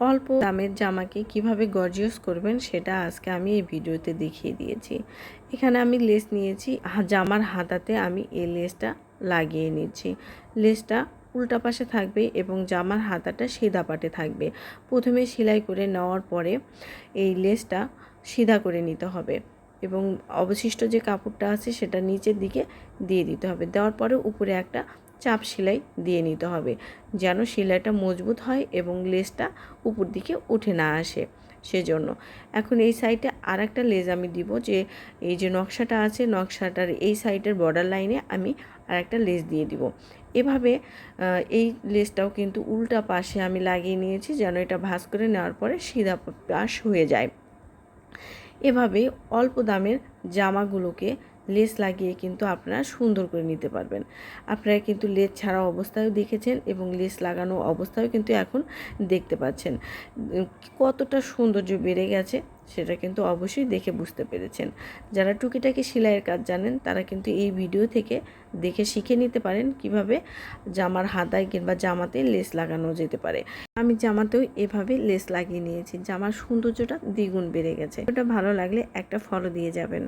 অল্প দামের জামাকে কীভাবে গর্জিয়াস করবেন সেটা আজকে আমি এই ভিডিওতে দেখিয়ে দিয়েছি। এখানে আমি লেস নিয়েছি জামার হাতাতে আমি এই লেসটা লাগিয়ে নিচ্ছি। লেসটা উল্টা পাশে থাকবে এবং জামার হাতাটা সিধা পাটে থাকবে। প্রথমে সেলাই করে নেওয়ার পরে এই লেসটা সিধা করে নিতে হবে এবং অবশিষ্ট যে কাপড়টা আছে সেটা নিচের দিকে দিয়ে দিতে হবে। দেওয়ার পরে উপরে একটা চাপ সেলাই দিয়ে নিতে হবে, যেন সেলাইটা মজবুত হয় এবং লেসটা উপর দিকে উঠে না আসে। সেজন্য এখন এই সাইডে আর একটা লেজ আমি দিব যে, এই যে নকশাটা আছে, নকশাটার এই সাইডের বর্ডার লাইনে আমি আর একটা লেজ দিয়ে দিব। এভাবে এই লেসটাও কিন্তু উল্টা পাশে আমি লাগিয়ে নিয়েছি, যেন এটা ভাঁজ করে নেওয়ার পরে সিধা পাশ হয়ে যায়। এভাবে অল্প দামের জামাগুলোকে লেস লাগিয়ে কিন্তু আপনারা সুন্দর করে নিতে পারবেন। আপনারা কিন্তু লেস ছাড়া অবস্থায়ও দেখেছেন এবং লেস লাগানো অবস্থায়ও কিন্তু এখন দেখতে পাচ্ছেন। কতটা সৌন্দর্য বেড়ে গেছে সেটা কিন্তু অবশ্যই দেখে বুঝতে পেরেছেন। যারা টুকিটাকি সেলাইয়ের কাজ জানেন, তারা কিন্তু এই ভিডিও থেকে দেখে শিখে নিতে পারেন কীভাবে জামার হাতায় কিংবা জামাতে লেস লাগানো যেতে পারে। আমি জামাতেও এভাবে লেস লাগিয়ে নিয়েছি, জামার সৌন্দর্যটা দ্বিগুণ বেড়ে গেছে। ওটা ভালো লাগলে একটা ফলো দিয়ে যাবেন।